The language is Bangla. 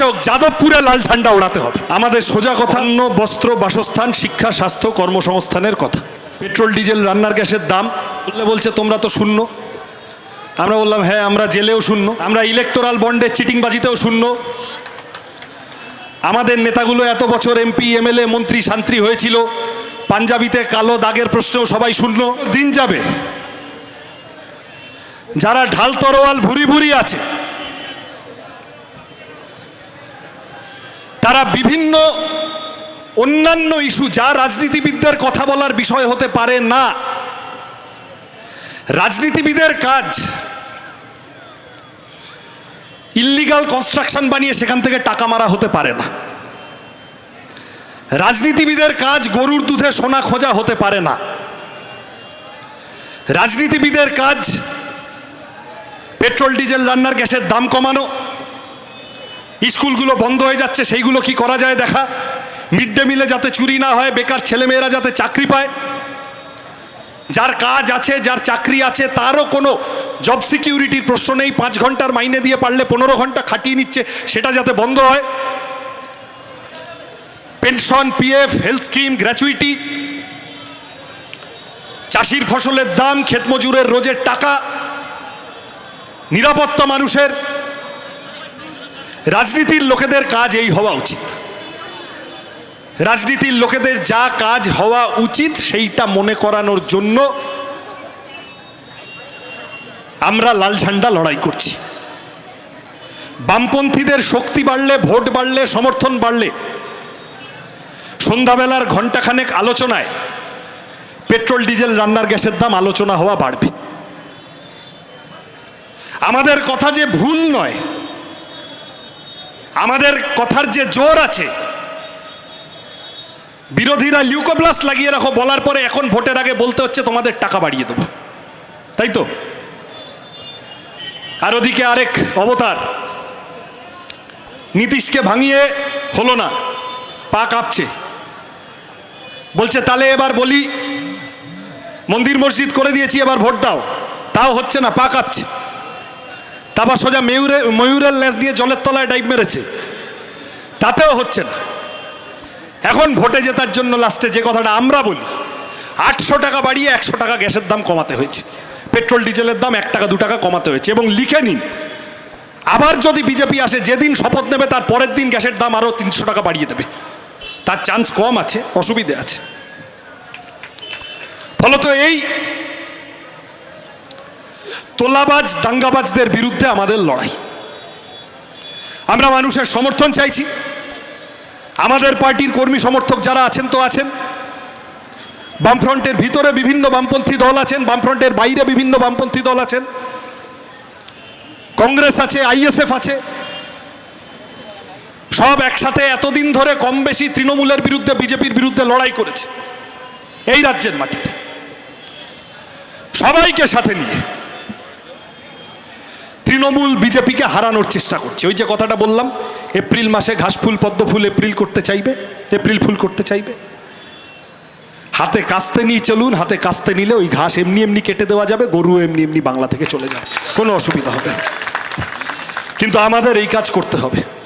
হচ্ছে হোক যাদবপুরে লাল ঝান্ডা ওড়াতে হবে। আমাদের সোজা কথা অন্ন বস্ত্র বাসস্থান শিক্ষা স্বাস্থ্য কর্মসংস্থানের কথা। পেট্রোল ডিজেল রান্নার গ্যাসের দাম। বললে বলছে তোমরা তো শূন্য। আমরা বললাম হ্যাঁ আমরা জেলেও শূন্য। আমরা ইলেকটোরাল বন্ডের চিটিংবাজিতেও শূন্য। আমাদের নেতাগুলো এত বছর এমপি এমএলএ মন্ত্রী শান্ত্রী হয়েছিল। পাঞ্জাবিতে কালো দাগের প্রশ্নেও সবাই শূন্য। দিন যাবে। যারা ঢাল তরোয়াল ভুরি ভুরি আছে তারা বিভিন্ন অন্যান্য ইস্যু, যা রাজনীতিবিদদের কথা বলার বিষয় হতে পারে না, রাজনীতিবিদের কাজ ইল্লিগাল কনস্ট্রাকশন বানিয়ে সেখান থেকে টাকা মারা হতে পারে না। রাজনীতিবিদের কাজ গরুর দুধে সোনা খোঁজা হতে পারে না। রাজনীতিবিদের কাজ পেট্রোল, ডিজেল, রান্নার গ্যাসের দাম কমানো স্কুলগুলো বন্ধ হয়ে যাচ্ছে, সেইগুলো কি করা যায় দেখা? মিড ডে মিলে যাতে চুরি না হয়, বেকার ছেলেমেয়েরা যাতে চাকরি পায়। যার কাজ আছে, যার চাকরি আছে, তারও কোনো জব সিকিউরিটির প্রশ্ন নেই, পাঁচ ঘণ্টার মাইনে দিয়ে পারলে পনেরো ঘণ্টা খাটিয়ে নিচ্ছে, সেটা যাতে বন্ধ হয়। Pension PF health scheme gratuity চাষির ফসলের দাম, ক্ষেত মজুরের রোজের টাকা। নিরাপত্তা মানুষের রাজনীতির লোকেদের কাজ এই হওয়া উচিত। রাজনীতির লোকেদের যা কাজ হওয়া উচিত, সেইটা মনে করানোর জন্য আমরা লাল ঝান্ডা লড়াই করছি। বামপন্থীদের শক্তি বাড়লে, ভোট বাড়লে, সমর্থন বাড়লে, সন্ধ্যাবেলার ঘণ্টাখানেক আলোচনায় পেট্রোল, ডিজেল, রান্নার গ্যাসের দাম আলোচনা হওয়া বাড়বে। আমাদের কথা যে ভুল নয় আমাদের কথার যে জোর আছে, বিরোধীরা লিউকোপ্লাস্ট লাগিয়ে রাখো, বলার পরে এখন ভোটের আগে বলতে হচ্ছে তোমাদের টাকা বাড়িয়ে দেবো। তাই তো? আর ওদিকে আরেক অবতার, নীতিশকে ভাঙিয়ে হলো না, পা কাঁপছে। বলছে তাহলে এবার বলি, মন্দির মসজিদ করে দিয়েছি, এবার ভোট দাও। তাও হচ্ছে না, পা কাঁপছে। তারপর সোজা ময়ূরে, ময়ূরের লেজ দিয়ে জলের তলায় ডাইভ মেরেছে। তাতেও হচ্ছে না। এখন ভোটে জেতার জন্য লাস্টে যে কথাটা আমরা বলি, আটশো টাকা বাড়িয়ে একশো টাকা গ্যাসের দাম কমাতে হয়েছে। পেট্রোল, ডিজেলের দাম এক টাকা, দু টাকা কমাতে হয়েছে। এবং লিখে নিন, আবার যদি বিজেপি আসে, যেদিন শপথ নেবে, তার পরের দিন গ্যাসের দাম আরও তিনশো টাকা বাড়িয়ে দেবে। তার চান্স কম আছে, অসুবিধে আছে। ফলত এই তোলাবাজ, দাঙ্গাবাজদের বিরুদ্ধে আমাদের লড়াই। আমরা মানুষের সমর্থন চাইছি। আমাদের পার্টির কর্মী সমর্থক যারা আছেন তো আছেন। বামফ্রন্টের ভিতরে বিভিন্ন বামপন্থী দল আছেন, বামফ্রন্টের বাইরে বিভিন্ন বামপন্থী দল আছেন। কংগ্রেস আছে, আইএসএফ আছে। সব একসাথে এতদিন ধরে কম বেশি তৃণমূলের বিরুদ্ধে, বিজেপির বিরুদ্ধে লড়াই করেছে। এই রাজ্যের মাটিতে। সবাইকে সাথে নিয়ে তৃণমূল বিজেপিকে হারানোর চেষ্টা করছে। ওই যে কথাটা বললাম, এপ্রিল মাসে ঘাস ফুল, পদ্ম ফুল এপ্রিল করতে চাইবে? এপ্রিল ফুল করতে চাইবে? হাতে কাস্তে নিয়ে চলুন, হাতে কাস্তে নিলে ওই ঘাস এমনি এমনি কেটে দেওয়া যাবে গরু এমনি এমনি বাংলা থেকে চলে যাবে। কোনো অসুবিধা হবে। কিন্তু আমাদের এই কাজ করতে হবে।